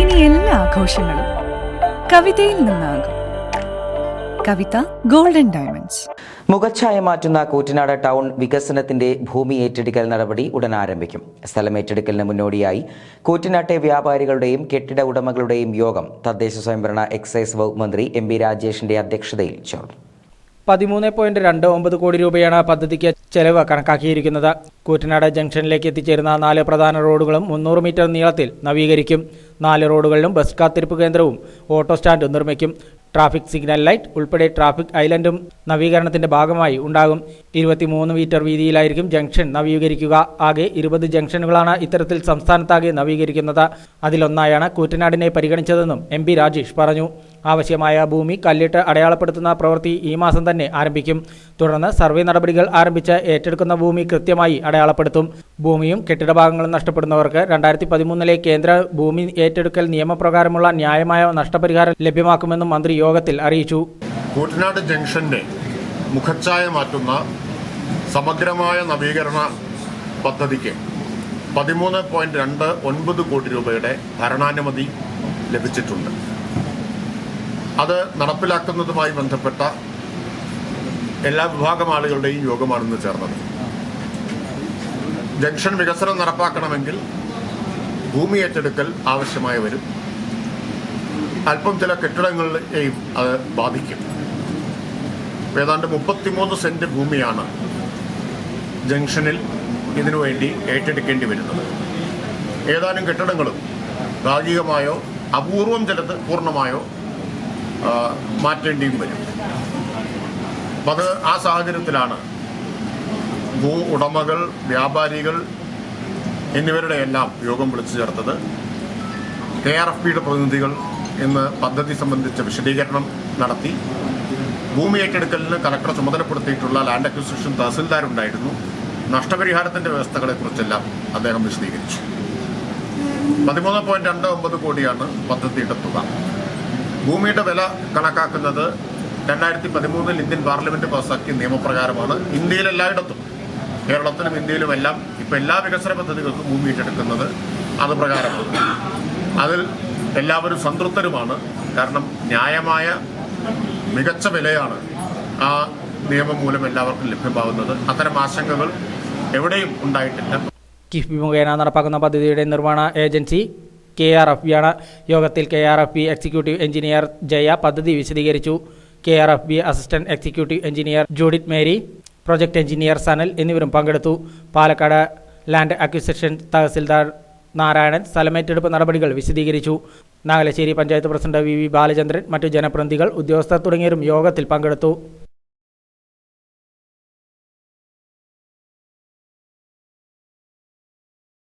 ഇനി എല്ലാ ആഘോഷങ്ങളും കവിതയിൽ നിന്നാകും. കവിത ഗോൾഡൻ ഡയമണ്ട്സ് മുഖച്ഛായ മാറ്റുന്ന കൂറ്റനാട് ടൗൺ വികസനത്തിന്റെ ഭൂമി ഏറ്റെടുക്കൽ നടപടി ഉടൻ ആരംഭിക്കും. സ്ഥലം ഏറ്റെടുക്കലിന് മുന്നോടിയായി കൂറ്റനാട്ടെ വ്യാപാരികളുടെയും കെട്ടിട ഉടമകളുടെയും യോഗം തദ്ദേശ സ്വയംഭരണ എക്സൈസ് വകുപ്പ് മന്ത്രി എം പി രാജേഷിന്റെ അധ്യക്ഷതയിൽ ചേർന്നു. പതിമൂന്ന് പോയിന്റ് രണ്ട് ഒമ്പത് കോടി രൂപയാണ് പദ്ധതിക്ക് ചെലവ് കണക്കാക്കിയിരിക്കുന്നത്. കൂറ്റനാട് ജംഗ്ഷനിലേക്ക് എത്തിച്ചേരുന്ന നാല് പ്രധാന റോഡുകളും മുന്നൂറ് മീറ്റർ നീളത്തിൽ നവീകരിക്കും. നാല് റോഡുകളിലും ബസ് കാത്തിരിപ്പ് കേന്ദ്രവും ഓട്ടോ സ്റ്റാൻഡും നിർമ്മിക്കും. ട്രാഫിക് സിഗ്നൽ ലൈറ്റ് ഉൾപ്പെടെ ട്രാഫിക് ഐലൻഡും നവീകരണത്തിന്റെ ഭാഗമായി ഉണ്ടാകും. ഇരുപത്തിമൂന്ന് മീറ്റർ വീതിയിലായിരിക്കും ജംഗ്ഷൻ നവീകരിക്കുക. ആകെ ഇരുപത് ജംഗ്ഷനുകളാണ് ഇത്തരത്തിൽ സംസ്ഥാനത്താകെ നവീകരിക്കുന്നത്. അതിലൊന്നായാണ് കൂറ്റനാടിനെ പരിഗണിച്ചതെന്നും എം രാജേഷ് പറഞ്ഞു. ആവശ്യമായ ഭൂമി കല്ലിട്ട് അടയാളപ്പെടുത്തുന്ന പ്രവൃത്തി ഈ മാസം തന്നെ ആരംഭിക്കും. തുടർന്ന് സർവേ നടപടികൾ ആരംഭിച്ച് ഏറ്റെടുക്കുന്ന ഭൂമി കൃത്യമായി അടയാളപ്പെടുത്തും. ഭൂമിയും കെട്ടിട ഭാഗങ്ങളും നഷ്ടപ്പെടുന്നവർക്ക് രണ്ടായിരത്തി പതിമൂന്നിലെ കേന്ദ്ര ഭൂമി ഏറ്റെടുക്കൽ നിയമപ്രകാരമുള്ള ന്യായമായ നഷ്ടപരിഹാരം ലഭ്യമാക്കുമെന്നും മന്ത്രി യോഗത്തിൽ അറിയിച്ചു. കൂട്ടനാട് ജംഗ്ഷന്റെ മുഖച്ഛായ മാറ്റുന്ന സമഗ്രമായ നവീകരണ പദ്ധതിക്ക് പതിമൂന്ന് പോയിന്റ് രണ്ട് ഒൻപത് കോടി രൂപയുടെ ഭരണാനുമതി ലഭിച്ചിട്ടുണ്ട്. അത് നടപ്പിലാക്കുന്നതുമായി ബന്ധപ്പെട്ട എല്ലാ വിഭാഗം ആളുകളുടെയും യോഗമാണ് ഇന്ന് ചേർന്നത്. ജംഗ്ഷൻ വികസനം നടപ്പാക്കണമെങ്കിൽ ഭൂമി ഏറ്റെടുക്കൽ ആവശ്യമായി വരും. അല്പം ചില കെട്ടിടങ്ങളെയും അത് ബാധിക്കും. ഏതാണ്ട് മുപ്പത്തിമൂന്ന് സെന്റ് ഭൂമിയാണ് ജംഗ്ഷനിൽ ഇതിനുവേണ്ടി ഏറ്റെടുക്കേണ്ടി വരുന്നത്. ഏതാനും കെട്ടിടങ്ങളും ഭാഗികമായോ അപൂർവം ചിലത് പൂർണമായോ മാറ്റേണ്ടിയും വരും. അപ്പം അത് ആ സാഹചര്യത്തിലാണ് ഭൂ ഉടമകൾ വ്യാപാരികൾ എന്നിവരുടെ എല്ലാം യോഗം വിളിച്ചു ചേർത്തത്. കെ ആർ എഫ് പിയുടെ പ്രതിനിധികൾ ഇന്ന് പദ്ധതി സംബന്ധിച്ച വിശദീകരണം നടത്തി. ഭൂമി ഏറ്റെടുക്കലിന് കലക്ടർ ചുമതലപ്പെടുത്തിയിട്ടുള്ള ലാൻഡ് അക്വിസിഷൻ തഹസിൽദാരുണ്ടായിരുന്നു. നഷ്ടപരിഹാരത്തിന്റെ വ്യവസ്ഥകളെക്കുറിച്ചെല്ലാം അദ്ദേഹം വിശദീകരിച്ചു. പതിമൂന്ന് പോയിന്റ് രണ്ട് ഒമ്പത് കോടിയാണ് പദ്ധതിയുടെ തുക. ഭൂമിയുടെ വില കണക്കാക്കുന്നത് രണ്ടായിരത്തി പതിമൂന്നിൽ ഇന്ത്യൻ പാർലമെന്റ് പാസാക്കിയ നിയമപ്രകാരമാണ്. ഇന്ത്യയിൽ എല്ലായിടത്തും കേരളത്തിലും ഇന്ത്യയിലും എല്ലാം ഇപ്പം എല്ലാ വികസന പദ്ധതികൾക്കും ഭൂമി ഏറ്റെടുക്കുന്നത് അത് പ്രകാരമാണ്. അതിൽ എല്ലാവരും സംതൃപ്തരുമാണ്. കാരണം ന്യായമായ മികച്ച വിലയാണ് ആ നിയമം മൂലം എല്ലാവർക്കും ലഭ്യമാകുന്നത്. അത്തരം ആശങ്കകൾ എവിടെയും ഉണ്ടായിട്ടില്ല. കിഫ്ബി മുഖേന നടപ്പാക്കുന്ന പദ്ധതിയുടെ നിർമ്മാണ agency K R F B ആണ്. യോഗത്തിൽ K R F B executive engineer Jaya പദ്ധതി വിശദീകരിച്ചു. K R F B assistant executive engineer Judith Mary project engineer Sanal എന്നിവരും പങ്കെടുത്തു. പാലക്കാട് ലാൻഡ് അക്വിസിഷൻ തഹസിൽദാർ നാരായണൻ സ്ഥലമേറ്റെടുപ്പ് നടപടികൾ വിശദീകരിച്ചു. Nagalassery panchayat president V V Balachandran മറ്റു ജനപ്രതിനിധികൾ ഉദ്യോഗസ്ഥർ തുടങ്ങിയവരും യോഗത്തിൽ പങ്കെടുത്തു.